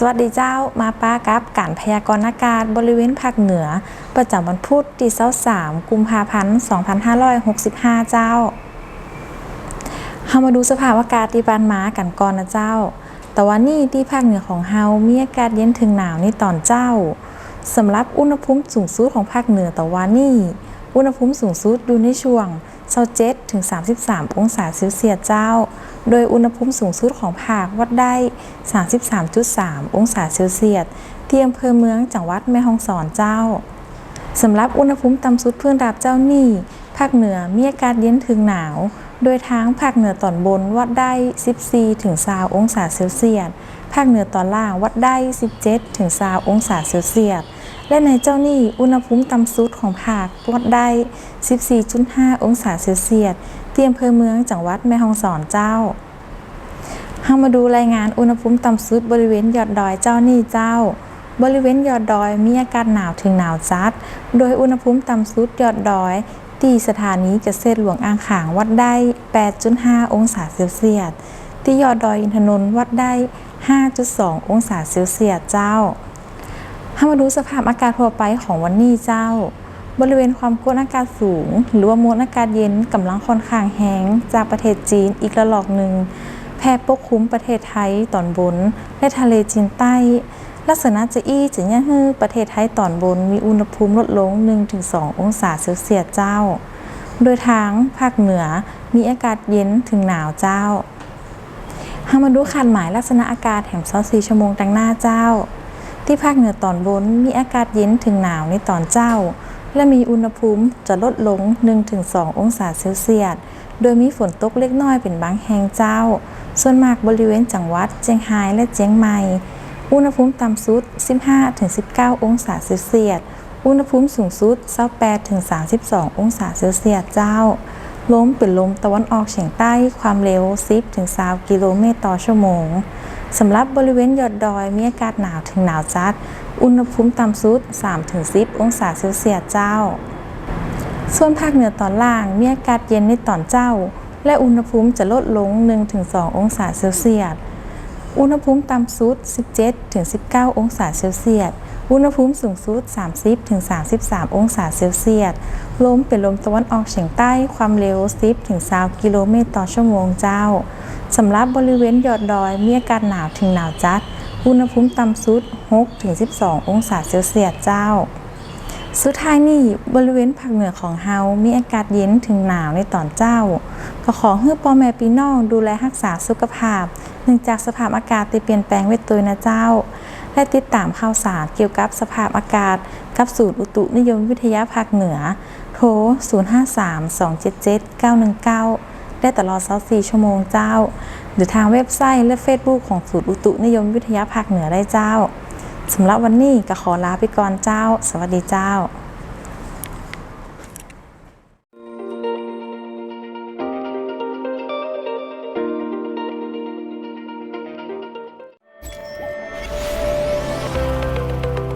สวัสดีเจ้ามาป้ากับการพยากรณ์อากาศบริเวณภาคเหนือ ประจำวันพุธที่23กุมภาพันธ์2565 เจ้าเฮามาดูสภาพอากาศที่บ้านมากันก่อนนะเจ้า แต่ว่านี่ที่ภาคเหนือของเฮามีอากาศเย็นถึงหนาวในตอนเจ้าสำหรับอุณหภูมิสูงสุดของภาคเหนือแต่ว่านี่ อุณหภูมิสูงสุดอยู่ในช่วง 27ถึง 33 องศาเซลเซียสเจ้า โดยอุณหภูมิสูงสุดของภาควัดได้ 33.3 องศาเซลเซียสที่อำเภอเมืองจังหวัดแม่ฮ่องสอนเจ้าสำหรับอุณหภูมิต่ำสุดเพื่อนรับเจ้านี่ ภาคเหนือมีอากาศเย็นถึงหนาว โดยทางภาคเหนือตอนบนวัดได้ 14ถึง20องศาเซลเซียส ภาคเหนือตอนล่างวัดได้ 17ถึง20องศาเซลเซียส และในเจ้านี่อุณหภูมิต่ำสุดของภาควัดได้ 14.5 องศาเซลเซียสที่อำเภอเมืองจังหวัดแม่ฮ่องสอนเจ้าเฮามาดูรายงานอุณหภูมิต่ำสุดบริเวณยอดดอยเจ้านี่เจ้า บริเวณยอดดอยมีอากาศหนาวถึงหนาวจัด โดยอุณหภูมิต่ำสุดยอดดอยที่สถานีเกษตรหลวงอ่างขางวัดได้ 8.5 องศาเซลเซียส ที่ยอดดอยอินทนนท์วัดได้ 5.2 องศาเซลเซียสเจ้า ถ้ามาดูสภาพอากาศทั่วไปของวันนี้เจ้า บริเวณความกดอากาศสูง หรือว่ามวลอากาศเย็นกำลังค่อนข้างแห้งจากประเทศจีนอีกระลอกหนึ่งแผ่ปกคลุมประเทศไทยตอนบน และทะเลจีนใต้ ลักษณะจะอี้จะยังฮือประเทศไทยตอนบนมีอุณหภูมิลดลง 1-2 องศาเซลเซียสเจ้า โดยทางภาคเหนือมีอากาศเย็นถึงหนาวเจ้าเฮามาดูขันหมายลักษณะอากาศแถม24ชั่วโมงดังหน้าเจ้า ที่ภาคเหนือตอนบนมีอากาศเย็นถึงหนาวในตอนเจ้า และมีอุณหภูมิจะลดลง 1-2 องศาเซลเซียส โดยมีฝนตกเล็กน้อยเป็นบางแห่งเจ้า ส่วนมากบริเวณจังหวัดเจียงไฮ้และเจียงใหม่ อุณหภูมิต่ำสุด 15-19 องศาเซลเซียส อุณหภูมิสูงสุด 28-32 องศาเซลเซียสเจ้าลมเป็นลมตะวันออกเฉียงใต้ความเร็ว 10-20 กิโลเมตรต่อชั่วโมง สำหรับบริเวณยอดดอยมีอากาศหนาวถึงหนาวจัด อุณหภูมิต่ำสุด 3-10 องศาเซลเซียสเจ้า ส่วนภาคเหนือตอนล่างมีอากาศเย็นในตอนเจ้า และอุณหภูมิจะลดลง 1-2 องศาเซลเซียส อุณหภูมิต่ำสุด 17-19 องศาเซลเซียส อุณหภูมิสูงสุด 30-33 องศาเซลเซียส ลมเป็นลมตะวันออกเฉียงใต้ ความเร็ว 10-20 กิโลเมตรต่อชั่วโมงเจ้า สำหรับบริเวณยอดดอยมีอากาศหนาวถึงหนาวจัด อุณหภูมิต่ำสุด 6-12 องศาเซลเซียสเจ้า สุดท้ายนี่บริเวณภาคเหนือของเฮา มีอากาศเย็นถึงหนาวในตอนเจ้า ก็ขอให้พ่อแม่พี่น้องดูแลรักษาสุขภาพ เนื่องจากสภาพอากาศที่เปลี่ยนแปลงเวทตัวนะเจ้า และติดตามข่าวสารเกี่ยวกับสภาพอากาศ กับศูนย์อุตุนิยมวิทยาภาคเหนือ โทร 053-277-919 ได้ตลอด 24 ชั่วโมงเจ้า หรือทางเว็บไซต์และ Facebook ของศูนย์อุตุนิยมวิทยาภาคเหนือได้เจ้าสำหรับวันนี้ก็ขอลาไปก่อนเจ้า สวัสดีเจ้า